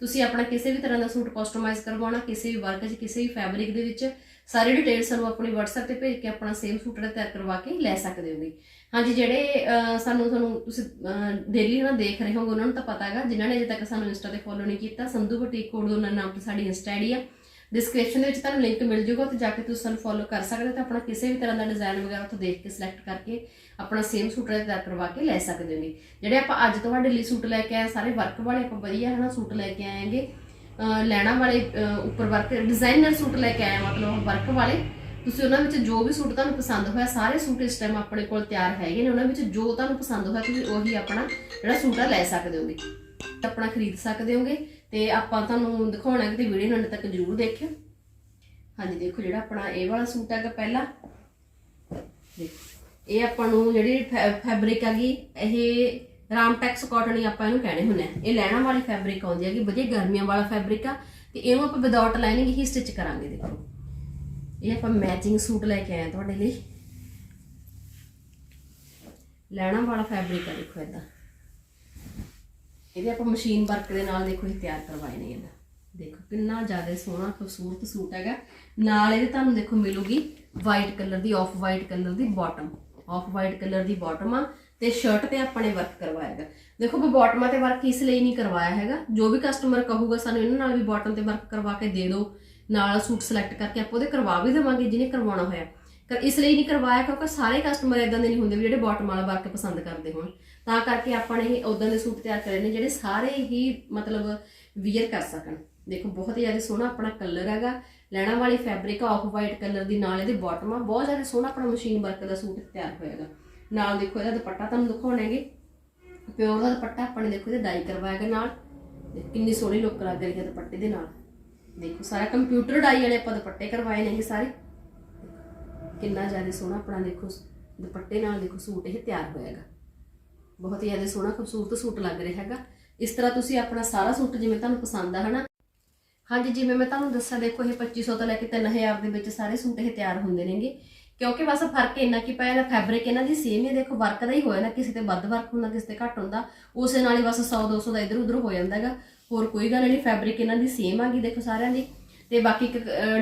ਤੁਸੀਂ ਆਪਣਾ ਕਿਸੇ ਵੀ ਤਰ੍ਹਾਂ ਦਾ ਸੂਟ ਕਸਟਮਾਈਜ਼ ਕਰਵਾਉਣਾ, ਕਿਸੇ ਵੀ ਵਰਕ 'ਚ, ਕਿਸੇ ਵੀ ਫੈਬਰਿਕ ਦੇ ਵਿੱਚ, ਸਾਰੀ ਡਿਟੇਲ ਸਾਨੂੰ ਆਪਣੀ WhatsApp ਤੇ ਭੇਜ ਕੇ ਆਪਣਾ ਸੇਮ ਸੂਟ ਦਾ ਤਿਆਰ ਕਰਵਾ ਕੇ ਲੈ ਸਕਦੇ ਹੋਗੇ ਹਾਂਜੀ, ਜਿਹੜੇ ਸਾਨੂੰ, ਤੁਹਾਨੂੰ ਤੁਸੀਂ ਡੇਲੀ ਨਾ ਦੇਖ ਰਹੇ ਹੋਗੇ ਉਹਨਾਂ ਨੂੰ ਤਾਂ ਪਤਾ ਹੈਗਾ, ਜਿਨ੍ਹਾਂ ਨੇ ਅਜੇ ਤੱਕ ਸਾਨੂੰ ਇੰਸਟਾ ਤੇ ਫੋਲੋ ਨਹੀਂ ਕੀਤਾ, ਸੰਧੂ ਬੁਟੀਕ ਕੋਡ ਉਹਨਾਂ ਨਾਮ ਤੇ ਸਾਡੀ ਇੰਸਟਾ ਆਈਡੀ ਆ। ਡਿਸਕ੍ਰਿਪਸ਼ਨ ਵਿੱਚ ਤੁਹਾਨੂੰ ਲਿੰਕ ਮਿਲ ਜਾਊਗਾ ਤੇ ਜਾ ਕੇ ਤੁਸੀਂ ਸਾਨੂੰ ਫੋਲੋ ਕਰ ਸਕਦੇ ਹੋ ਤੇ ਆਪਣਾ ਕਿਸੇ ਵੀ ਤਰ੍ਹਾਂ ਦਾ ਡਿਜ਼ਾਈਨ ਵਗੈਰਾ ਉੱਥੋਂ ਦੇਖ ਕੇ ਸਿਲੈਕਟ ਕਰਕੇ ਆਪਣਾ ਸੇਮ ਸੂਟ ਦਾ ਤਿਆਰ ਕਰਵਾ ਕੇ ਲੈ ਸਕਦੇ ਹੋਗੇ ਜਿਹੜੇ ਆਪਾਂ ਅੱਜ ਤੁਹਾਡੇ ਲਈ ਸੂਟ ਲੈ ਕੇ ਆਏ, ਸਾਰੇ ਵਰਕ ਵਾਲੇ ਆਪਾਂ ਵਧੀਆ ਹਨਾ ਸੂਟ ਲੈ ਕੇ ਆਏਗੇ। ਲੈਣਾ ਵਾਲੇ ਉੱਪਰ ਵਰਕ ਡਿਜ਼ਾਈਨਰ ਸੂਟ ਲੈ ਕੇ ਆਏ ਮਤਲਬ ਵਰਕ ਵਾਲੇ। ਤੁਸੀਂ ਉਹਨਾਂ ਵਿੱਚ ਜੋ ਵੀ ਸੂਟ ਤੁਹਾਨੂੰ ਪਸੰਦ ਹੋਇਆ, ਸਾਰੇ ਸੂਟ ਇਸ ਟਾਈਮ ਆਪਣੇ ਕੋਲ ਤਿਆਰ ਹੈਗੇ ਨੇ। ਉਹਨਾਂ ਵਿੱਚ ਜੋ ਤੁਹਾਨੂੰ ਪਸੰਦ ਹੋਇਆ, ਤੁਸੀਂ ਉਹੀ ਆਪਣਾ ਜਿਹੜਾ ਸੂਟ ਆ ਲੈ ਸਕਦੇ ਹੋਗੇ। ਆਪਣਾ ਖਰੀਦ ਸਕਦੇ ਹੋਗੇ। ਤੇ ਆਪਾਂ ਤੁਹਾਨੂੰ ਦਿਖਾਉਣਾ ਹੈ ਕਿ ਵੀਡੀਓ ਨੂੰ ਅੰਤ ਤੱਕ ਜ਼ਰੂਰ ਦੇਖਿਓ। ਹਾਂਜੀ, ਦੇਖੋ ਜਿਹੜਾ ਆਪਣਾ ਇਹ ਵਾਲਾ ਸੂਟ ਹੈਗਾ ਪਹਿਲਾ। ਦੇਖੋ, ਇਹ ਆਪਾਂ ਨੂੰ ਜਿਹੜੀ ਫੈਬਰਿਕ ਹੈਗੀ, ਇਹ ਰਾਮਟੈਕਸ ਕਾਟਨ ਹੀ ਆਪਾਂ ਇਹਨੂੰ ਕਹਿੰਦੇ ਹੁੰਦੇ ਆ। ਇਹ ਲੈਣਾ ਵਾਲੀ ਫੈਬਰਿਕ ਆਉਂਦੀ ਹੈਗੀ, ਵਧੀਆ ਗਰਮੀਆਂ ਵਾਲਾ ਫੈਬਰਿਕ ਆ। ਤੇ ਇਹਨੂੰ ਆਪਾਂ ਵਿਦਆਊਟ ਲਾਈਨਿੰਗ ਹੀ ਸਟਿਚ ਕਰਾਂਗੇ, ਦੇਖੋ। ਇਹ ਆਪਾਂ ਮੈਚਿੰਗ ਸੂਟ ਲੈ ਕੇ ਆਏ ਹਾਂ ਤੁਹਾਡੇ ਲਈ। ਲੈਣਾ ਵਾਲਾ ਫੈਬਰਿਕ ਆ, ਦੇਖੋ ਇਦਾਂ ਇਹਦੇ ਆਪਾਂ ਮਸ਼ੀਨ ਵਰਕ ਦੇ ਨਾਲ ਦੇਖੋ ਇਹ ਤਿਆਰ ਕਰਵਾਏ ਨੇ ਇਹਦਾ। ਦੇਖੋ ਕਿੰਨਾ ਜ਼ਿਆਦਾ ਸੋਹਣਾ, ਖੂਬਸੂਰਤ ਸੂਟ ਹੈਗਾ। ਨਾਲ ਇਹਦੇ ਤੁਹਾਨੂੰ ਦੇਖੋ ਮਿਲੂਗੀ ਵਾਈਟ ਕਲਰ ਦੀ ਆਫ ਵਾਈਟ ਕਲਰ ਦੀ ਬਾਟਮ ਆਫ ਵਾਈਟ ਕਲਰ ਦੀ ਬਾਟਮ ਆ ਤੇ ਸ਼ਰਟ ਤੇ ਆਪਾਂ ਵਰਕ ਕਰਵਾਇਆ ਹੈਗਾ। ਦੇਖੋ ਵੀ ਬਾਟਮਾਂ ਤੇ ਵਰਕ ਇਸ ਲਈ ਨਹੀਂ ਕਰਵਾਇਆ ਹੈਗਾ। ਜੋ ਵੀ ਕਸਟਮਰ ਕਹੂਗਾ ਸਾਨੂੰ ਇਹਨਾਂ ਨਾਲ ਵੀ ਬਾਟਮ ਤੇ ਵਰਕ ਕਰਵਾ ਕੇ ਦੇ ਦਿਓ। ਨਾਲ ਸੂਟ ਸਿਲੈਕਟ ਕਰਕੇ ਆਪਾਂ ਉਹਦੇ ਕਰਵਾ ਵੀ ਦੇਵਾਂਗੇ ਜਿਹਨੇ ਕਰਵਾਉਣਾ ਹੋਇਆ। ਇਸ ਲਈ ਨਹੀਂ ਕਰਵਾਇਆ ਕਿਉਂਕਿ ਸਾਰੇ ਕਸਟਮਰ ਇਦਾਂ ਦੇ ਨਹੀਂ ਹੁੰਦੇ ਵੀ ਜਿਹੜੇ ਬਾਟਮ ਵਾਲਾ ਵਰਕ ਪਸੰਦ ਕਰਦੇ ਹੋਣ। ਤਾਂ ਕਰਕੇ ਆਪਾਂ ਨੇ ਉਦਾਂ ਦੇ ਸੂਟ ਤਿਆਰ ਕਰੇ ਨੇ ਜਿਹੜੇ ਸਾਰੇ ਹੀ ਮਤਲਬ ਵੀਅਰ ਕਰ ਸਕਣ। ਦੇਖੋ, ਬਹੁਤ ਹੀ ਜ਼ਿਆਦਾ ਸੋਹਣਾ ਆਪਣਾ ਕਲਰ ਹੈਗਾ। ਲੈਣਾ ਵਾਲੀ ਫੈਬਰਿਕ ਆਫ ਵਾਈਟ ਕਲਰ ਦੀ, ਨਾਲ ਇਹਦੇ ਬਾਟਮ ਆ, ਬਹੁਤ ਜ਼ਿਆਦਾ ਸੋਹਣਾ ਆਪਣਾ ਮਸ਼ੀਨ ਵਰਕ ਦਾ ਸੂਟ ਤਿਆਰ ਹੋਏਗਾ ਨਾਲ ਦੇਖੋ, ਇਹਦਾ ਦੁਪੱਟਾ ਤੁਹਾਨੂੰ ਦਿਖਾਉਣਾਗੇ ਪਿਓਰ ਦਾ ਦੁਪੱਟਾ ਆਪਾਂ ਨੇ ਦੇਖੋ, ਇਹਦੇ ਡਾਈ ਕਰਵਾਇਆਗਾ ਨਾਲ। ਦੇਖੋ, ਕਿੰਨੀ ਸੋਹਣੀ ਲੁੱਕ ਲੱਗ ਰਹੀ ਹੈ ਦੁਪੱਟੇ ਦੇ ਨਾਲ। ਦੇਖੋ, ਸਾਰਾ ਕੰਪਿਊਟਰ ਡਾਈ ਵਾਲੇ ਆਪਾਂ ਦੁਪੱਟੇ ਕਰਵਾਏ ਨੇਗੇ ਸਾਰੇ। ਕਿੰਨਾ ਜ਼ਿਆਦਾ ਸੋਹਣਾ ਆਪਣਾ ਦੇਖੋ, ਦੁਪੱਟੇ ਨਾਲ ਦੇਖੋ, ਸੂਟ ਇਹ ਤਿਆਰ ਹੋਇਆਗਾ ਬਹੁਤ ਹੀ ਜ਼ਿਆਦਾ ਸੋਹਣਾ, ਖੂਬਸੂਰਤ ਸੂਟ ਲੱਗ ਰਿਹਾ ਹੈਗਾ। ਇਸ ਤਰ੍ਹਾਂ ਤੁਸੀਂ ਆਪਣਾ ਸਾਰਾ ਸੂਟ ਜਿਵੇਂ ਤੁਹਾਨੂੰ ਪਸੰਦ ਆ, ਹਨਾ? ਹਾਂਜੀ, ਜਿਵੇਂ ਮੈਂ ਤੁਹਾਨੂੰ ਦੱਸਿਆ ਦੇਖੋ, ਇਹ 2500 ਤੋਂ ਲੈ ਕੇ 3000 ਦੇ ਵਿੱਚ ਸਾਰੇ ਸੂਟ ਇਹ ਤਿਆਰ ਹੁੰਦੇ ਨੇਗੇ। ਕਿਉਂਕਿ ਬਸ ਫ਼ਰਕ ਇੰਨਾ ਕੀ ਪਿਆ ਨਾ ਫੈਬਰਿਕ ਇਹਨਾਂ ਦੀ ਸੇਮ ਹੀ ਦੇਖੋ ਵਰਕ ਦਾ ਹੀ ਹੋਇਆ ਨਾ, ਕਿਸੇ ਤੇ ਵੱਧ ਵਰਕ ਹੁੰਦਾ, ਕਿਸੇ ਤੇ ਘੱਟ ਹੁੰਦਾ, ਉਸੇ ਨਾਲ ਹੀ ਬਸ 100 200 ਦਾ ਇਧਰ ਉਧਰ ਹੋ ਜਾਂਦਾ ਹੈਗਾ। ਹੋਰ ਕੋਈ ਗੱਲ ਨਹੀਂ ਫੈਬਰਿਕ ਇਹਨਾਂ ਦੀ ਸੇਮ ਆਗੀ ਦੇਖੋ, ਸਾਰਿਆਂ ਦੀ। ਤੇ ਬਾਕੀ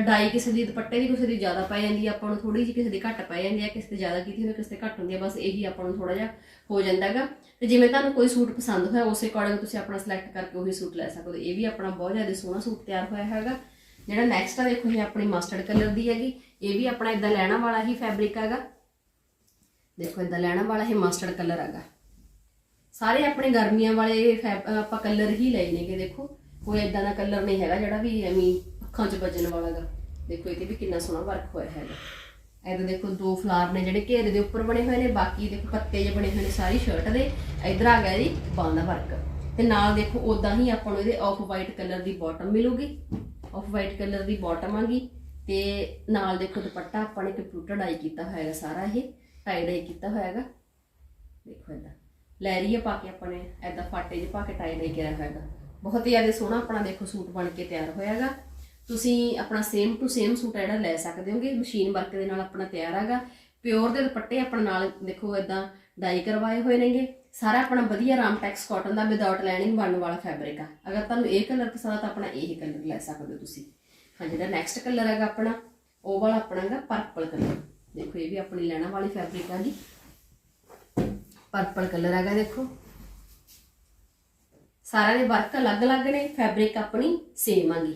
ਡਾਈ ਕਿਸੇ ਦੀ ਦੁਪੱਟੇ ਦੀ ਕਿਸੇ ਦੀ ਜ਼ਿਆਦਾ ਪੈ ਜਾਂਦੀ ਆ, ਆਪਾਂ ਨੂੰ ਥੋੜੀ ਜਿਹੀ ਕਿਸੇ ਦੀ ਘੱਟ ਪੈ ਜਾਂਦੀ ਆ, ਕਿਸੇ ਤੇ ਜ਼ਿਆਦਾ ਕੀਤੀ ਹੋਵੇ ਕਿਸੇ ਤੇ ਘੱਟ ਹੁੰਦੀ ਆ, ਬਸ ਇਹੀ ਆਪਾਂ ਨੂੰ ਥੋੜਾ ਜਿਹਾ ਹੋ ਜਾਂਦਾ ਹੈਗਾ ਤੇ ਜਿਵੇਂ ਤੁਹਾਨੂੰ ਕੋਈ ਸੂਟ ਪਸੰਦ ਹੋਇਆ, ਉਸੇ ਅਕੋਰਡਿੰਗ ਤੁਸੀਂ ਆਪਣਾ ਸਿਲੈਕਟ ਕਰਕੇ ਉਹੀ ਸੂਟ ਲੈ ਸਕਦੇ ਹੋ। ਇਹ ਵੀ ਆਪਣਾ ਬਹੁਤ ਜ਼ਿਆਦਾ ਸੋਹਣਾ ਸੂਟ ਤਿਆਰ ਹੋਇਆ ਹੈਗਾ। ਜਿਹੜਾ ਨੈਕਸਟ ਆ, ਦੇਖੋ ਇਹ ਆਪਣੀ ਮਸਟਰਡ ਕਲਰ ਦੀ ਹੈਗੀ। ਇਹ ਵੀ ਆਪਣਾ ਇਦਾਂ ਲੈਣਾ ਵਾਲਾ ਹੀ ਫੈਬਰਿਕ ਹੈਗਾ। ਦੇਖੋ ਇਦਾਂ ਲੈਣਾ ਵਾਲਾ ਇਹ ਮਸਟਰਡ ਕਲਰ ਹੈਗਾ। ਸਾਰੇ ਆਪਣੇ ਗਰਮੀਆਂ ਵਾਲੇ ਫੈਬ- ਆਪਾਂ ਕਲਰ ਹੀ ਲਏ ਨੇਗੇ, ਦੇਖੋ। ਕੋਈ ਇਦਾਂ ਦਾ ਕਲਰ ਨਹੀਂ ਹੈਗਾ ਜਿਹੜਾ ਵੀ ਐਵੇਂ ਅੱਖਾਂ 'ਚ ਵੱਜਣ ਵਾਲਾ ਗਾ ਦੇਖੋ, ਇਹਦੇ ਵੀ ਕਿੰਨਾ ਸੋਹਣਾ ਵਰਕ ਹੋਇਆ ਹੈਗਾ। ਇਹਦੇ ਦੇਖੋ, ਦੋ ਫਲਾਰ ਨੇ ਜਿਹੜੇ ਘੇਰੇ ਦੇ ਉੱਪਰ ਬਣੇ ਹੋਏ ਨੇ, ਬਾਕੀ ਦੇਖੋ, ਪੱਤੇ ਜਿਹੇ ਬਣੇ ਹੋਏ ਨੇ ਸਾਰੀ ਸ਼ਰਟ ਦੇ। ਇਧਰ ਆ ਗਿਆ ਜੀ ਬਾਂਹ ਦਾ ਵਰਕ ਤੇ ਨਾਲ ਦੇਖੋ ਉਦਾਂ ਹੀ ਆਪਾਂ ਨੂੰ ਇਹਦੇ ਆਫ ਵਾਈਟ ਕਲਰ ਦੀ ਬਾਟਮ ਮਿਲੂਗੀ। ਆਫ ਵਾਈਟ ਕਲਰ ਦੀ ਬਾਟਮ ਆਗੀ ਤੇ ਨਾਲ ਦੇਖੋ, ਦੁਪੱਟਾ ਆਪਾਂ ਨੇ ਕੰਪਿਊਟਰ ਡਾਈ ਕੀਤਾ ਹੋਇਆ ਹੈਗਾ ਸਾਰਾ ਇਹ ਟਾਈ ਡਾਈ ਕੀਤਾ ਹੋਇਆ ਹੈਗਾ ਦੇਖੋ ਇਦਾਂ ਲੈਰੀਆ ਪਾ ਕੇ ਆਪਾਂ ਨੇ ਐਦਾਂ ਫਾਟੇ 'ਚ ਪਾ ਕੇ ਟਾਈ ਡਾਈ ਕਰਿਆ ਹੋਇਆ ਹੈਗਾ ਬਹੁਤ ਹੀ ਜ਼ਿਆਦਾ ਸੋਹਣਾ ਆਪਣਾ ਦੇਖੋ ਸੂਟ ਬਣ ਕੇ ਤਿਆਰ ਹੋਇਆ ਹੈਗਾ ਤੁਸੀਂ ਆਪਣਾ ਸੇਮ ਟੂ ਸੇਮ ਸੂਟ ਜਿਹੜਾ ਲੈ ਸਕਦੇ ਹੋਗੇ ਮਸ਼ੀਨ ਵਰਕ ਦੇ ਨਾਲ ਆਪਣਾ ਤਿਆਰ ਹੈਗਾ। ਪਿਓਰ ਦੇ ਦੁਪੱਟੇ ਆਪਣਾ ਨਾਲ ਦੇਖੋ ਇਦਾਂ ਡਾਈ ਕਰਵਾਏ ਹੋਏ ਨੇਗੇ। ਸਾਰਾ ਆਪਣਾ ਵਧੀਆ ਰਾਮਟੈਕਸ ਕਾਟਨ ਦਾ ਵਿਦਆਊਟ ਲਾਈਨਿੰਗ ਬਣਨ ਵਾਲਾ ਫੈਬਰਿਕ ਆ। ਅਗਰ ਤੁਹਾਨੂੰ ਇਹ ਕਲਰ ਪਸੰਦ ਆ ਤਾਂ ਆਪਣਾ ਇਹ ਕਲਰ ਲੈ ਸਕਦੇ ਹੋ ਤੁਸੀਂ। ਹਾਂ, ਜਿਹੜਾ ਨੈਕਸਟ ਕਲਰ ਹੈਗਾ ਆਪਣਾ, ਉਹ ਵਾਲਾ ਆਪਣਾ ਹੈਗਾ ਪਰਪਲ ਕਲਰ ਦੇਖੋ, ਇਹ ਵੀ ਆਪਣੀ ਲੈਣਾ ਵਾਲੀ ਫੈਬਰਿਕ ਆ ਜੀ। ਪਰਪਲ ਕਲਰ ਹੈਗਾ ਦੇਖੋ। ਸਾਰਿਆਂ ਦੇ ਵਰਕ ਅਲੱਗ-ਅਲੱਗ ਨੇ ਫੈਬਰਿਕ ਆਪਣੀ ਸੇਮ ਆਗੀ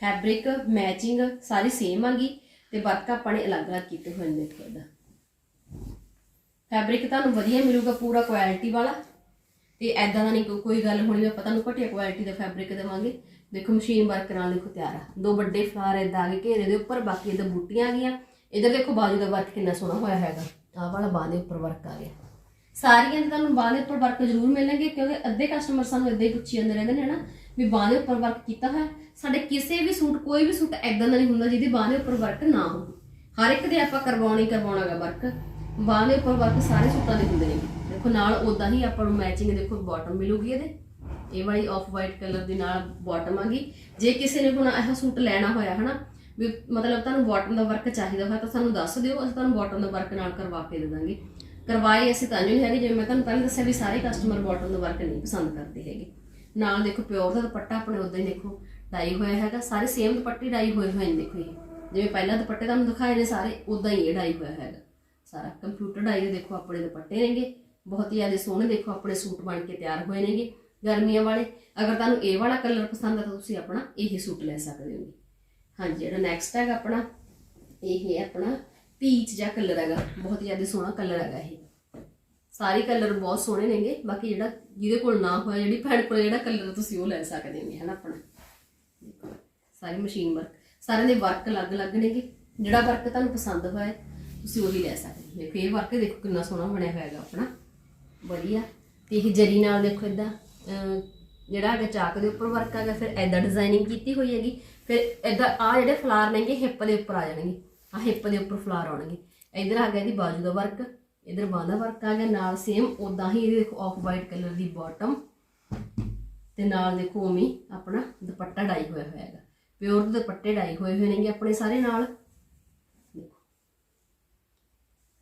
ਫੈਬਰਿਕ ਮੈਚਿੰਗ ਸਾਰੀ ਸੇਮ ਆਗੀ ਤੇ ਵਰਕ ਆਪਾਂ ਨੇ ਅਲੱਗ-ਅਲੱਗ ਕੀਤੇ ਹੋਏ ਨੇ ਦੇਖੋ ਫੈਬਰਿਕ ਤੁਹਾਨੂੰ ਵਧੀਆ ਮਿਲੂਗਾ ਪੂਰਾ ਕੁਆਲਿਟੀ ਵਾਲਾ। ਤੇ ਐਦਾਂ ਦਾ ਨਹੀਂ ਕੋਈ- ਗੱਲ ਹੋਣੀ ਆਪਾਂ ਤੁਹਾਨੂੰ ਘਟੀਆ ਕੁਆਲਿਟੀ ਦਾ ਫੈਬਰਿਕ ਦੇਵਾਂਗੇ। ਦੇਖੋ ਮਸ਼ੀਨ ਵਰਕ ਨਾਲ ਦੇਖੋ ਤਿਆਰ ਆ। ਦੋ ਵੱਡੇ ਫਲਾਰ ਏਦਾਂ ਆ ਗਏ ਘੇਰੇ ਦੇ ਉੱਪਰ, ਬਾਕੀ ਇਹਦਾ ਬੂਟੀਆਂ ਆ ਗਈਆਂ। ਇਧਰ ਦੇਖੋ ਬਾਜੂ ਦਾ ਵਰਕ ਕਿੰਨਾ ਸੋਹਣਾ ਹੋਇਆ ਹੈਗਾ। ਆਹ ਵਾਲਾ ਬਾਹ ਦੇ ਉੱਪਰ ਵਰਕ ਆ ਗਿਆ। ਸਾਰੀਆਂ ਦੇ ਤੁਹਾਨੂੰ ਬਾਹ ਦੇ ਉੱਪਰ ਵਰਕ ਜ਼ਰੂਰ ਮਿਲਣਗੇ, ਕਿਉਂਕਿ ਅੱਧੇ ਕਸਟਮਰ ਸਾਨੂੰ ਇਦਾਂ ਹੀ ਪੁੱਛੀ ਜਾਂਦੇ ਰਹਿੰਦੇ ਨੇ ਹਨਾ, ਵੀ ਬਾਹ ਦੇ ਉੱਪਰ ਵਰਕ ਕੀਤਾ ਹੋਇਆ। ਸਾਡੇ ਕਿਸੇ ਵੀ ਸੂਟ, ਕੋਈ ਵੀ ਸੂਟ ਐਦਾਂ ਦਾ ਨਹੀਂ ਹੁੰਦਾ ਜਿਹਦੀ ਬਾਹ ਦੇ ਉੱਪਰ ਵਰਕ ਨਾ ਹੋਵੇ। ਹਰ ਇੱਕ ਦੇ ਆਪਾਂ ਕਰਵਾਉਣੀ ਕਰਵਾਉਣਾਗਾ ਵਰਕ ਬਾਹ ਦੇ ਉੱਪਰ ਵਰਕ ਸਾਰੇ ਸੂਟਾਂ ਦੇ ਹੁੰਦੇ ਨੇ। ਦੇਖੋ, ਨਾਲ ਉਦਾਂ ਹੀ ਆਪਾਂ ਨੂੰ ਮੈਚਿੰਗ ਦੇਖੋ ਬਾਟਮ ਮਿਲੂਗੀ ਇਹਦੇ। ਇਹ ਵਾਲੀ ਆਫ ਵਾਈਟ ਕਲਰ ਦੇ ਨਾਲ ਬਾਟਮ ਆਗੀ ਜੇ ਕਿਸੇ ਨੇ ਹੁਣ ਇਹ ਸੂਟ ਲੈਣਾ ਹੋਇਆ, ਹਨਾ, ਵੀ ਮਤਲਬ ਤੁਹਾਨੂੰ ਬਾਟਮ ਦਾ ਵਰਕ ਚਾਹੀਦਾ ਹੋਇਆ, ਤਾਂ ਸਾਨੂੰ ਦੱਸ ਦਿਓ, ਅਸੀਂ ਤੁਹਾਨੂੰ ਬਾਟਮ ਦਾ ਵਰਕ ਨਾਲ ਕਰਵਾ ਕੇ ਦੇ ਦਾਂਗੇ। ਕਰਵਾਏ ਅਸੀਂ ਤਾਂ ਨਹੀਂ ਹੈਗੇ, ਜਿਵੇਂ ਮੈਂ ਤੁਹਾਨੂੰ ਪਹਿਲਾਂ ਦੱਸਿਆ ਵੀ ਸਾਰੇ ਕਸਟਮਰ ਬਾਟਮ ਦਾ ਵਰਕ ਨਹੀਂ ਪਸੰਦ ਕਰਦੇ ਹੈਗੇ। ਨਾਲ ਦੇਖੋ ਪਿਓਰ ਦਾ ਦੁਪੱਟਾ ਆਪਣੇ ਉਦਾਂ ਹੀ ਦੇਖੋ ਡਾਈ ਹੋਇਆ ਹੈਗਾ, ਸਾਰੇ ਸੇਮ ਦੁਪੱਟੇ ਡਾਈ ਹੋਏ ਹੋਏ ਨੇ ਦੇਖੋ ਇਹ ਜਿਵੇਂ ਪਹਿਲਾਂ ਦੁਪੱਟੇ ਤੁਹਾਨੂੰ ਦਿਖਾਏ ਨੇ ਸਾਰੇ ਉਦਾਂ ਹੀ ਇਹ ਡਾਈ ਹੋਇਆ ਹੈਗਾ। ਸਾਰਾ ਕੰਪਿਊਟਰ ਡਾਈ ਦੇ ਦੇਖੋ ਆਪਣੇ ਦੁਪੱਟੇ ਨੇਗੇ। ਬਹੁਤ ਹੀ ਜ਼ਿਆਦਾ ਸੋਹਣੇ ਦੇਖੋ ਆਪਣੇ ਸੂਟ ਬਣ ਕੇ ਤਿਆਰ ਹੋਏ ਨੇਗੇ ਗਰਮੀਆਂ ਵਾਲੇ। ਅਗਰ ਤੁਹਾਨੂੰ ਇਹ ਵਾਲਾ ਕਲਰ ਪਸੰਦ ਆ ਤਾਂ ਤੁਸੀਂ ਆਪਣਾ ਇਹ ਸੂਟ ਲੈ ਸਕਦੇ ਹੋ ਹਾਂਜੀ, ਜਿਹੜਾ ਨੈਕਸਟ ਹੈਗਾ ਆਪਣਾ, ਇਹ ਆਪਣਾ ਪੀਚ ਜਿਹਾ ਕਲਰ ਹੈਗਾ। ਬਹੁਤ ਜ਼ਿਆਦਾ ਸੋਹਣਾ ਕਲਰ ਹੈਗਾ ਇਹ। ਸਾਰੇ ਕਲਰ ਬਹੁਤ ਸੋਹਣੇ ਨੇਗੇ। ਬਾਕੀ ਜਿਹੜਾ ਜਿਹਦੇ ਕੋਲ ਨਾ ਹੋਇਆ, ਜਿਹੜੀ ਭੈਣ ਕੋਲ ਜਿਹੜਾ ਕਲਰ ਤੁਸੀਂ ਉਹ ਲੈ ਸਕਦੇ ਹੋ ਹਨਾ ਆਪਣਾ। ਸਾਰੇ ਮਸ਼ੀਨ ਵਰਕ ਸਾਰਿਆਂ ਦੇ ਵਰਕ ਅਲੱਗ-ਅਲੱਗ ਨੇਗੇ। ਜਿਹੜਾ ਵਰਕ ਤੁਹਾਨੂੰ ਪਸੰਦ ਹੋਇਆ, ਤੁਸੀਂ ਉਹੀ ਲੈ ਸਕਦੇ ਹੋ। ਦੇਖੋ, ਇਹ ਵਰਕ ਦੇਖੋ ਕਿੰਨਾ ਸੋਹਣਾ ਬਣਿਆ ਹੋਇਆ ਹੈਗਾ ਆਪਣਾ। ਵਧੀਆ। ਤੇ ਇਹ ਜਰੀ ਨਾਲ ਦੇਖੋ ਇਦਾਂ ਜਿਹੜਾ ਹੈਗਾ ਚਾਕ ਦੇ ਉੱਪਰ ਵਰਕ ਹੈਗਾ, ਫਿਰ ਐਦਾਂ ਡਿਜ਼ਾਈਨਿੰਗ ਕੀਤੀ ਹੋਈ ਹੈਗੀ। ਫਿਰ ਐਦਾਂ ਆ ਜਿਹੜੇ ਫਲਾਰ ਨੇਗੇ ਹਿੱਪ ਦੇ ਉੱਪਰ ਆ ਜਾਣਗੇ। ਆ ਹਿੱਪ ਦੇ ਉੱਪਰ ਫਲਾਰ ਆਉਣਗੇ। ਇਧਰ ਆ ਗਿਆ ਇਹਦੀ ਬਾਜੂ ਦਾ ਵਰਕ ਇਧਰ ਬਾਹਾਂ ਦਾ ਵਰਕ ਆ ਗਿਆ। ਨਾਲ ਸੇਮ ਉਦਾਂ ਹੀ ਇਹਦੇ ਦੇਖੋ ਆਫ ਵਾਈਟ ਕਲਰ ਦੀ ਬਾਟਮ ਤੇ ਨਾਲ ਦੇਖੋ ਉਵੇਂ ਆਪਣਾ ਦੁਪੱਟਾ ਡਾਈ ਹੋਇਆ ਹੋਇਆ ਹੈਗਾ ਪਿਓਰ ਦੇ ਦੁਪੱਟੇ ਡਾਈ ਹੋਏ ਹੋਏ ਨੇਗੇ ਆਪਣੇ ਸਾਰੇ ਨਾਲ। ਦੇਖੋ।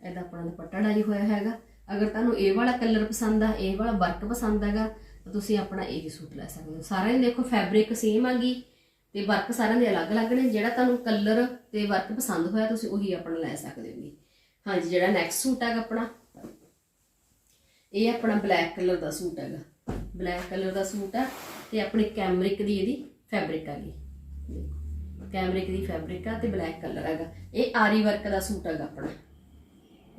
ਇਹਦਾ ਆਪਣਾ ਦੁਪੱਟਾ ਡਾਈ ਹੋਇਆ ਹੈਗਾ। ਅਗਰ ਤੁਹਾਨੂੰ ਇਹ ਵਾਲਾ ਕਲਰ ਪਸੰਦ ਆ, ਇਹ ਵਾਲਾ ਵਰਕ ਪਸੰਦ ਹੈਗਾ, ਤਾਂ ਤੁਸੀਂ ਆਪਣਾ ਇਹ ਸੂਟ ਲੈ ਸਕਦੇ ਹੋ। ਸਾਰਿਆਂ ਦੇ ਦੇਖੋ ਫੈਬਰਿਕ ਸੇਮ ਆਗੀ ਤੇ ਵਰਕ ਸਾਰਿਆਂ ਦੇ ਅਲੱਗ-ਅਲੱਗ ਨੇ। ਜਿਹੜਾ ਤੁਹਾਨੂੰ ਕਲਰ ਤੇ ਵਰਕ ਪਸੰਦ ਹੋਇਆ, ਤੁਸੀਂ ਉਹੀ ਆਪਣਾ ਲੈ ਸਕਦੇ ਹੋ ਹੋਗੇ ਹਾਂਜੀ, ਜਿਹੜਾ ਨੈਕਸਟ ਸੂਟ ਹੈਗਾ ਆਪਣਾ, ਇਹ ਆਪਣਾ ਬਲੈਕ ਕਲਰ ਦਾ ਸੂਟ ਹੈਗਾ। ਬਲੈਕ ਕਲਰ ਦਾ ਸੂਟ ਆ ਤੇ ਆਪਣੀ ਕੈਮਰਿਕ ਦੀ ਇਹਦੀ ਫੈਬਰਿਕ ਆ ਗਈ ਦੇਖੋ ਕੈਮਰਿਕ ਦੀ ਫੈਬਰਿਕ ਆ ਤੇ ਬਲੈਕ ਕਲਰ ਹੈਗਾ। ਇਹ ਆਰੀ ਵਰਕ ਦਾ ਸੂਟ ਹੈਗਾ ਆਪਣਾ।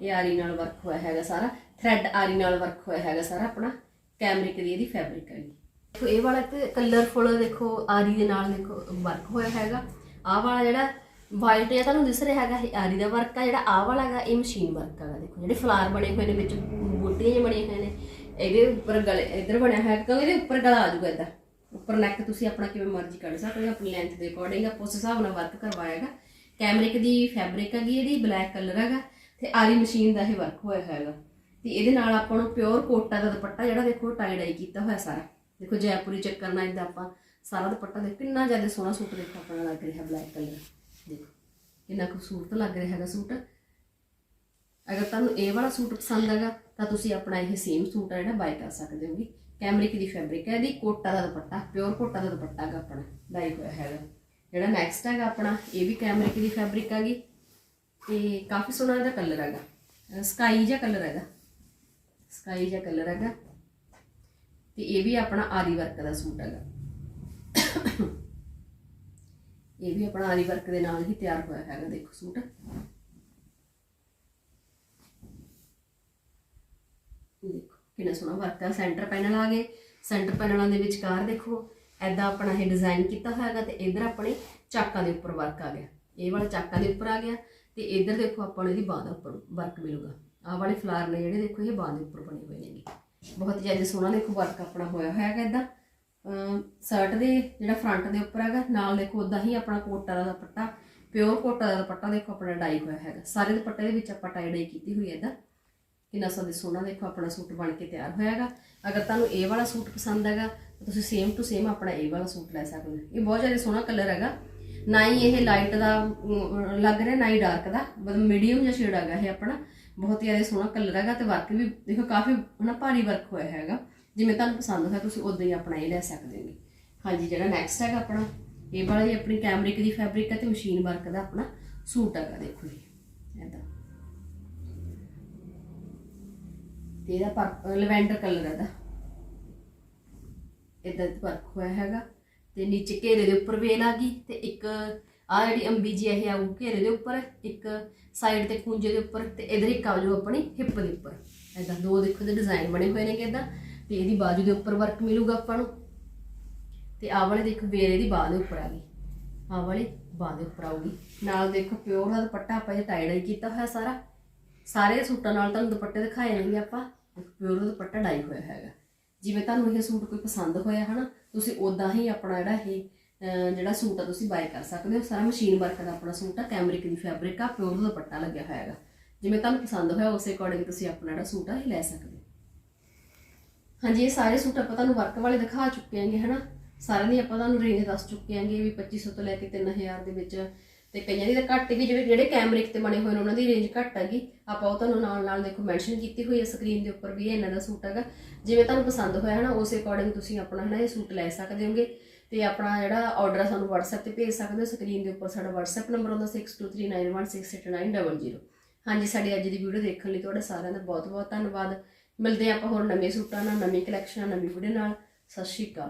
ਇਹ ਆਰੀ ਨਾਲ ਵਰਕ ਹੋਇਆ ਹੈਗਾ ਸਾਰਾ। ਥ੍ਰੈਡ ਆਰੀ ਨਾਲ ਵਰਕ ਹੋਇਆ ਹੈਗਾ ਸਾਰਾ ਆਪਣਾ। ਕੈਮਰਿਕ ਦੀ ਇਹਦੀ ਫੈਬਰਿਕ ਹੈਗੀ। ਦੇਖੋ, ਇਹ ਵਾਲਾ ਤੇ ਕਲਰਫੁਲ ਦੇਖੋ, ਆਰੀ ਦੇ ਨਾਲ ਦੇਖੋ ਵਰਕ ਹੋਇਆ ਹੈਗਾ। ਆਹ ਵਾਲਾ ਜਿਹੜਾ ਵਾਈਟ ਜਿਹਾ ਤੁਹਾਨੂੰ ਦਿਸ ਰਿਹਾ ਹੈਗਾ, ਇਹ ਆਰੀ ਦਾ ਵਰਕ ਆ। ਜਿਹੜਾ ਆਹ ਵਾਲਾ ਹੈਗਾ, ਇਹ ਮਸ਼ੀਨ ਵਰਕ ਹੈਗਾ। ਦੇਖੋ, ਜਿਹੜੇ ਫਲਾਰ ਬਣੇ ਹੋਏ ਨੇ ਵਿੱਚ ਬੂਟੀਆਂ ਜਿਹੇ ਬਣੇ ਹੋਏ ਨੇ। ਇਹਦੇ ਉੱਪਰ ਗਲੇ, ਇੱਧਰ ਬਣਿਆ ਹੋਇਆ, ਕਿਉਂਕਿ ਇਹਦੇ ਉੱਪਰ ਗਲਾ ਆ ਜਾਊਗਾ ਇਦਾਂ। ਉੱਪਰ ਨੈਕ ਤੁਸੀਂ ਆਪਣਾ ਕਿਵੇਂ ਮਰਜ਼ੀ ਕੱਢ ਸਕਦੇ ਹੋ, ਆਪਣੀ ਲੈਂਥ ਦੇ ਅਕੋਰਡਿੰਗ ਆਪੋ ਉਸ ਹਿਸਾਬ ਨਾਲ ਵਰਕ ਕਰਵਾਏਗਾ। ਕੈਮਰਿਕ ਦੀ ਫੈਬਰਿਕ ਹੈਗੀ ਇਹਦੀ ਬਲੈਕ ਕਲਰ ਹੈਗਾ ਤੇ ਆਰੀ ਮਸ਼ੀਨ ਦਾ ਇਹ ਵਰਕ ਹੋਇਆ ਹੈਗਾ। ਤੇ ਇਹਦੇ ਨਾਲ ਆਪਾਂ ਨੂੰ ਪਿਓਰ ਕੋਟਾ ਦਾ ਦੁਪੱਟਾ ਜਿਹੜਾ ਦੇਖੋ ਟਾਈ ਡਾਈ ਕੀਤਾ ਹੋਇਆ ਸਾਰਾ। ਦੇਖੋ ਜੈਪੁਰੀ ਚੱਕਰ ਨਾਲ ਇਦਾਂ ਆਪਾਂ ਸਾਰਾ ਦੁਪੱਟਾ ਦੇਖ, ਕਿੰਨਾ ਜ਼ਿਆਦਾ ਸੋਹਣਾ ਸੂਟ ਦੇਖੋ ਆਪਣਾ ਲੱਗ ਰਿਹਾ ਬਲੈਕ ਕਲਰ ਦੇਖੋ, ਕਿੰਨਾ ਖੂਬਸੂਰਤ ਲੱਗ ਰਿਹਾ ਹੈਗਾ ਸੂਟ। ਅਗਰ ਤੁਹਾਨੂੰ ਇਹ ਵਾਲਾ ਸੂਟ ਪਸੰਦ ਹੈਗਾ, ਤਾਂ ਤੁਸੀਂ ਆਪਣਾ ਇਹ ਸੇਮ ਸੂਟ ਹੈ ਜਿਹੜਾ ਬਾਈ ਕਰ ਸਕਦੇ ਹੋਗੇ। ਕੈਮਰਿਕ ਦੀ ਫੈਬਰਿਕ ਹੈ, ਇਹਦੀ ਕੋਟਾ ਦਾ ਦੁਪੱਟਾ ਪਿਓਰ ਕੋਟਾ ਦਾ ਦੁਪੱਟਾ ਹੈਗਾ ਆਪਣਾ ਡਾਈ ਹੋਇਆ ਹੈਗਾ। ਜਿਹੜਾ ਨੈਕਸਟ ਹੈਗਾ ਆਪਣਾ, ਇਹ ਵੀ ਕੈਮਰਿਕ ਦੀ ਫੈਬਰਿਕ ਹੈਗੀ, ਤੇ ਕਾਫੀ ਸੋਹਣਾ ਇਹਦਾ ਕਲਰ ਹੈਗਾ। ਸਕਾਈ ਜਿਹਾ ਕਲਰ ਹੈਗਾ। ਸਕਾਈ ਜਿਹਾ ਕਲਰ ਹੈਗਾ। ਤੇ ਇਹ ਵੀ ਆਪਣਾ ਆਰੀ ਵਰਕ ਦਾ ਸੂਟ ਹੈਗਾ। ਇਹ ਵੀ ਆਪਣਾ ਆਰੀ ਵਰਕ ਦੇ ਨਾਲ ਹੀ ਤਿਆਰ ਹੋਇਆ ਹੈਗਾ, ਦੇਖੋ ਸੂਟ ਦੇਖੋ ਕਿੰਨਾ ਸੋਹਣਾ ਵਰਕ ਆ ਸੈਂਟਰ ਪੈਨਲ ਆ ਗਏ। ਸੈਂਟਰ ਪੈਨਲਾਂ ਦੇ ਵਿਚਕਾਰ ਦੇਖੋ ਐਦਾਂ ਆਪਣਾ ਇਹ ਡਿਜ਼ਾਈਨ ਕੀਤਾ ਹੋਇਆ ਹੈਗਾ ਤੇ ਇਧਰ ਆਪਣੇ ਚਾਕਾਂ ਦੇ ਉੱਪਰ ਵਰਕ ਆ ਗਿਆ। ਇਹ ਵਾਲਾ ਚਾਕਾਂ ਦੇ ਉੱਪਰ ਆ ਗਿਆ ਤੇ ਇਧਰ ਦੇਖੋ ਆਪਾਂ ਨੂੰ ਇਹਦੀ ਬਾਹ ਦੇ ਉੱਪਰ ਵਰਕ ਮਿਲੂਗਾ। ਆਹ ਵਾਲੇ ਫਲਾਰ ਨੇ ਜਿਹੜੇ ਦੇਖੋ ਇਹ ਬਾਹ ਦੇ ਉੱਪਰ ਬਣੇ ਹੋਏ ਨੇਗੇ। ਬਹੁਤ ਜ਼ਿਆਦਾ ਸੋਹਣਾ ਦੇਖੋ ਵਰਕ ਆਪਣਾ ਹੋਇਆ ਹੋਇਆ ਹੈਗਾ ਇਦਾਂ ਸ਼ਰਟ ਦੇ ਜਿਹੜਾ ਫਰੰਟ ਦੇ ਉੱਪਰ ਹੈਗਾ, ਨਾਲ ਦੇਖੋ ਉਦਾਂ ਹੀ ਆਪਣਾ ਕੋਟਾ ਦਾ ਦੁਪੱਟਾ ਪਿਓਰ ਕੋਟਾ ਦਾ ਦੁਪੱਟਾ ਦੇਖੋ ਆਪਣਾ ਡਾਈ ਹੋਇਆ ਹੈਗਾ। ਸਾਰੇ ਦੁਪੱਟੇ ਦੇ ਵਿੱਚ ਆਪਾਂ ਟਾਈ ਡਾਈ ਕੀਤੀ ਹੋਈ ਹੈ ਇਦਾਂ ਕਿੰਨਾ ਸੋਹਣਾ ਸੋਹਣਾ ਦੇਖੋ, ਆਪਣਾ ਸੂਟ ਬਣ ਕੇ ਤਿਆਰ ਹੋਇਆ ਹੈਗਾ ਅਗਰ ਤੁਹਾਨੂੰ ਇਹ ਵਾਲਾ ਸੂਟ ਪਸੰਦ ਹੈਗਾ ਤੁਸੀਂ ਸੇਮ ਟੂ ਸੇਮ ਆਪਣਾ ਇਹ ਵਾਲਾ ਸੂਟ ਲੈ ਸਕਦੇ ਹੋ। ਇਹ ਬਹੁਤ ਜ਼ਿਆਦਾ ਸੋਹਣਾ ਕਲਰ ਹੈਗਾ। ਨਾ ਹੀ ਇਹ ਲਾਈਟ ਦਾ ਲੱਗ ਰਿਹਾ, ਨਾ ਹੀ ਡਾਰਕ ਦਾ। ਮਤਲਬ ਮੀਡੀਅਮ ਜਿਹਾ ਸ਼ੇਡ ਹੈਗਾ ਇਹ ਆਪਣਾ। ਬਹੁਤ ਹੀ ਜ਼ਿਆਦਾ ਸੋਹਣਾ ਕਲਰ ਹੈਗਾ ਤੇ ਵਰਕ ਵੀ ਦੇਖੋ, ਕਾਫੀ ਹਨਾ ਭਾਰੀ ਵਰਕ ਹੋਇਆ ਹੈਗਾ। ਜਿਵੇਂ ਤੁਹਾਨੂੰ ਪਸੰਦ ਹੋਇਆ, ਤੁਸੀਂ ਉਦਾਂ ਹੀ ਆਪਣਾ ਇਹ ਲੈ ਸਕਦੇ ਹੋ। ਹਾਂਜੀ, ਜਿਹੜਾ ਨੈਕਸਟ ਹੈਗਾ ਆਪਣਾ, ਇਹ ਵਾਲਾ ਹੀ ਆਪਣੀ ਕੈਮਰਿਕ ਦੀ ਫੈਬਰਿਕ ਹੈ ਤੇ ਮਸ਼ੀਨ ਵਰਕ ਦਾ ਆਪਣਾ ਸੂਟ ਹੈਗਾ, ਦੇਖੋ ਜੀ। ਇਹਦਾ ਤੇ ਇਹਦਾ ਲਵੈਂਡਰ ਕਲਰ ਇਹਦਾ। ਇਦਾਂ ਵਰਕ ਹੋਇਆ ਹੈਗਾ। ਤੇ ਨੀਚੇ ਘੇਰੇ ਦੇ ਉੱਪਰ ਵੇਲ ਆ ਗਈ ਤੇ ਇੱਕ ਆ ਜਿਹੜੀ ਅੰਬੀ ਜੀ ਇਹ ਆ ਉਹ ਘੇਰੇ ਦੇ ਉੱਪਰ, ਇੱਕ ਸਾਈਡ ਤੇ ਖੂੰਜੇ ਦੇ ਉੱਪਰ ਤੇ ਇਧਰ ਇੱਕ ਆ ਜੋ ਆਪਣੀ ਹਿੱਪ ਦੇ ਉੱਪਰ। ਇਦਾਂ ਦੋ ਦੇਖੋ ਦੇ ਡਿਜ਼ਾਈਨ ਬਣੇ ਹੋਏ ਨੇ ਕਿਦਾਂ ਤੇ ਇਹਦੀ ਬਾਜੂ ਦੇ ਉੱਪਰ ਵਰਕ ਮਿਲੂਗਾ ਆਪਾਂ ਨੂੰ। ਤੇ ਆਹ ਵਾਲੇ ਦੇਖੋ ਵੇਲ ਇਹਦੀ ਬਾਹ ਦੇ ਉੱਪਰ ਆ ਗਈ। ਆਹ ਵਾਲੇ ਬਾਹ ਦੇ ਉੱਪਰ ਆਊਗੀ। ਨਾਲ ਦੇਖੋ ਪਿਓਰ ਦਾ ਦੁਪੱਟਾ ਆਪਾਂ ਇਹ ਟਾਈ ਡਾਈ ਕੀਤਾ ਹੋਇਆ ਸਾਰਾ। ਸਾਰੇ ਸੂਟਾਂ ਨਾਲ ਤੁਹਾਨੂੰ ਦੁਪੱਟੇ ਦਿਖਾਏ ਜਾਣਗੇ ਆਪਾਂ ਪਿਓਰ ਦੁਪੱਟਾ ਡਾਈ ਹੋਇਆ ਹੈਗਾ। ਜਿਵੇਂ ਤੁਹਾਨੂੰ ਇਹ ਸੂਟ ਕੋਈ ਪਸੰਦ ਹੋਇਆ ਹਨਾ, ਤੁਸੀਂ ਉਦਾਂ ਹੀ ਆਪਣਾ ਜਿਹੜਾ ਇਹ ਜਿਹੜਾ ਸੂਟ ਆ ਤੁਸੀਂ ਬਾਏ ਕਰ ਸਕਦੇ ਹੋ। ਸਾਰਾ ਮਸ਼ੀਨ ਵਰਕ ਦਾ ਆਪਣਾ ਸੂਟ ਆ ਕੈਮਰਿਕ ਦੀ ਫੈਬਰਿਕ ਆ ਪਿਓਰ ਦੁਪੱਟਾ ਲੱਗਿਆ ਹੋਇਆ ਹੈਗਾ। ਜਿਵੇਂ ਤੁਹਾਨੂੰ ਪਸੰਦ ਹੋਇਆ, ਉਸੇ ਅਕੋਰਡਿੰਗ ਤੁਸੀਂ ਆਪਣਾ ਜਿਹੜਾ ਸੂਟ ਆ, ਇਹ ਲੈ ਸਕਦੇ ਹੋ। ਹਾਂਜੀ, ਇਹ ਸਾਰੇ ਸੂਟ ਆਪਾਂ ਤੁਹਾਨੂੰ ਵਰਕ ਵਾਲੇ ਦਿਖਾ ਚੁੱਕੇ ਆਂਗੇ ਹਨਾ। ਸਾਰਿਆਂ ਦੀ ਆਪਾਂ ਤੁਹਾਨੂੰ ਰੇਂਜ ਦੱਸ ਚੁੱਕੇ ਆਂਗੇ ਵੀ 2500 ਤੋਂ ਲੈ ਕੇ 3000 ਦੇ ਵਿੱਚ ਤੇ ਕਈਆਂ ਦੀ ਤਾਂ ਘੱਟ ਵੀ ਜਿਵੇਂ ਜਿਹੜੇ ਕੈਮਰਿਕ ਤੇ ਬਣੇ ਹੋਏ ਨੇ, ਉਹਨਾਂ ਦੀ ਰੇਂਜ ਘੱਟ ਹੈਗੀ। ਆਪਾਂ ਉਹ ਤੁਹਾਨੂੰ ਨਾਲ ਨਾਲ ਦੇਖੋ ਮੈਂਸ਼ਨ ਕੀਤੀ ਹੋਈ ਹੈ ਸਕਰੀਨ ਦੇ ਉੱਪਰ ਵੀ ਇਹ ਇਹਨਾਂ ਦਾ ਸੂਟ ਹੈਗਾ। ਜਿਵੇਂ ਤੁਹਾਨੂੰ ਪਸੰਦ ਹੋਇਆ ਹੈ ਨਾ ਉਸੇ ਅਕੋਰਡਿੰਗ ਤੁਸੀਂ ਆਪਣਾ ਹੈ ਨਾ ਇਹ ਸੂਟ ਲੈ ਸਕਦੇ ਹੋਗੇ। ਤੇ ਆਪਣਾ ਜਿਹੜਾ ਆਰਡਰ ਆ ਸਾਨੂੰ WhatsApp ਤੇ ਭੇਜ ਸਕਦੇ ਹੋ ਸਕਰੀਨ ਦੇ ਉੱਪਰ ਸਾਡਾ WhatsApp ਨੰਬਰ ਹੁੰਦਾ 6239168900 ਹਾਂਜੀ, ਸਾਡੀ ਅੱਜ ਦੀ ਵੀਡੀਓ ਦੇਖਣ ਲਈ ਤੁਹਾਡਾ ਸਾਰਿਆਂ ਦਾ ਬਹੁਤ ਬਹੁਤ ਧੰਨਵਾਦ। ਮਿਲਦੇ ਹਾਂ ਆਪਾਂ ਹੋਰ ਨਵੇਂ ਸੂਟਾਂ ਨਾਲ, ਨਵੀਂ ਕਲੈਕਸ਼ਨ ਨਾਲ, ਨਵੀਂ ਵੀਡੀਓ ਨਾਲ। ਸਤਿ ਸ਼੍ਰੀ ਅਕਾਲ।